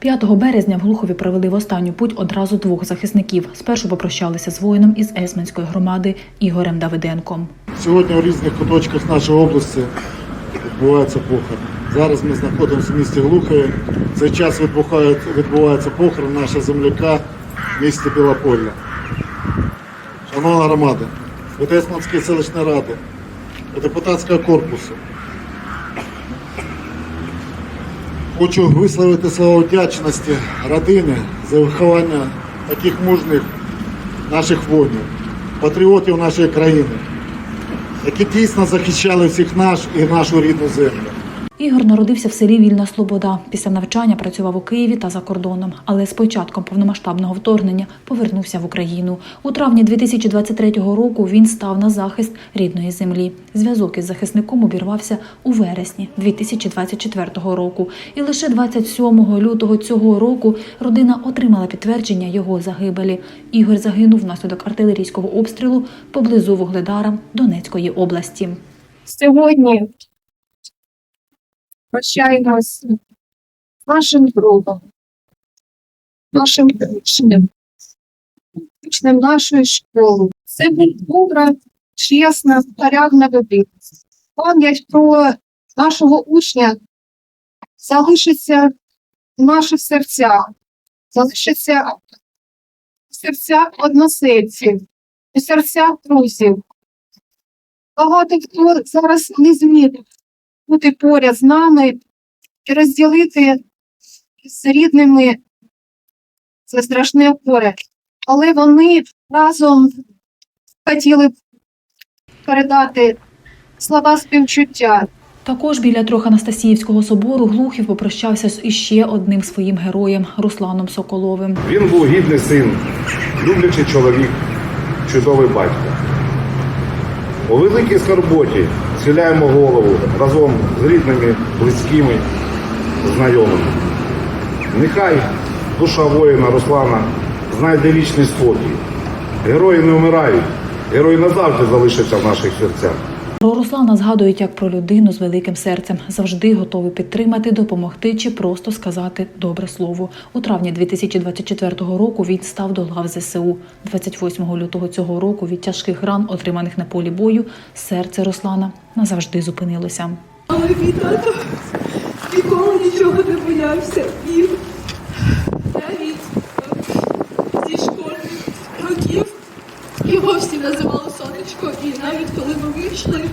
5 березня в Глухові провели в останню путь одразу двох захисників. Спершу попрощалися з воїном із Есменської громади Ігорем Давиденком. Сьогодні в різних куточках нашої області відбувається похорон. Зараз ми знаходимося в місті Глухові. В цей час відбувається похорон нашого земляка в місті Білополя. Шановна громада, від Есманської селищної ради, від депутатського корпусу. Хочу висловити слова вдячності родини за виховання таких мужних наших воїнів, патріотів нашої країни які дійсно захищали всіх наш і нашу рідну землю. Ігор народився в селі Вільна Слобода. Після навчання працював у Києві та за кордоном, але з початком повномасштабного вторгнення повернувся в Україну. У травні 2023 року він став на захист рідної землі. Зв'язок із захисником обірвався у вересні 2024 року. І лише 27 лютого цього року родина отримала підтвердження його загибелі. Ігор загинув внаслідок артилерійського обстрілу поблизу Вугледара Донецької області. сьогодні прощаємось з нашим другом, нашим учнем, учнем нашої школи. Це був добра, чесна, порядна людина. Пам'ять про нашого учня залишиться в наших серцях, залишиться в серцях односельців, у серцях друзів. Багато хто зараз не зміг бути поряд з нами і розділити з рідними це страшне горе. Але вони разом хотіли передати слова співчуття. Також біля Троханастасіївського собору Глухів попрощався з іще одним своїм героєм Русланом Соколовим. Він був гідний син, люблячий чоловік, чудовий батько. У великій скорботі схиляємо голову разом з рідними, близькими, знайомими. Нехай душа воїна Руслана знайде вічний спокій. Герої не вмирають, герої назавжди залишаться в наших серцях. Про Руслана згадують як про людину з великим серцем, завжди готовий підтримати, допомогти чи просто сказати добре слово. У травні 2024 року він став до лав ЗСУ. 28 лютого цього року від тяжких ран, отриманих на полі бою, серце Руслана назавжди зупинилося. Але мій тато ніколи нічого не боявся. Всі називали сонечко. І навіть коли ми вийшли,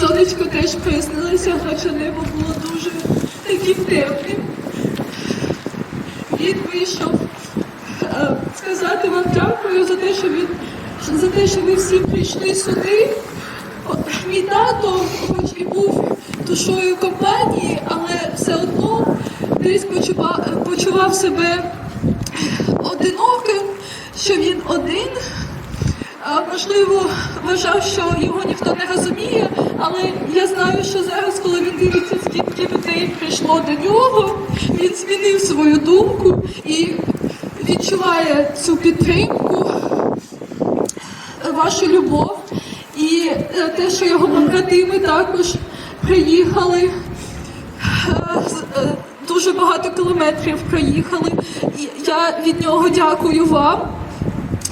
сонечко теж приснилося, хоча небо було дуже таким темним. Він вийшов е, сказати вам дякую за те, що він за те, що ви всі прийшли сюди. Мій тато, хоч і був душою компанії, але все одно десь почував, почував себе одиноким, що він один. Можливо, вважав, що його ніхто не розуміє, але я знаю, що зараз, коли він дивиться, скільки людей прийшло до нього, він змінив свою думку і відчуває цю підтримку вашу любов і е, те, що його побратими також приїхали. е, е, Дуже багато кілометрів проїхали. Я від нього дякую вам,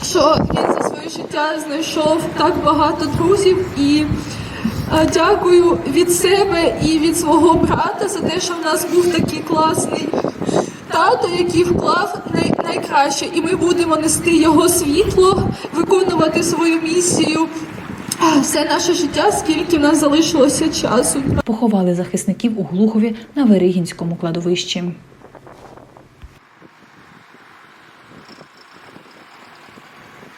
що він за своє життя знайшов так багато друзів. І е, дякую від себе і від свого брата за те, що в нас був такий класний тато, який вклав най- найкраще, і ми будемо нести його світло, виконувати свою місію все наше життя, скільки в нас залишилося часу. Поховали захисників у Глухові на Веригінському кладовищі.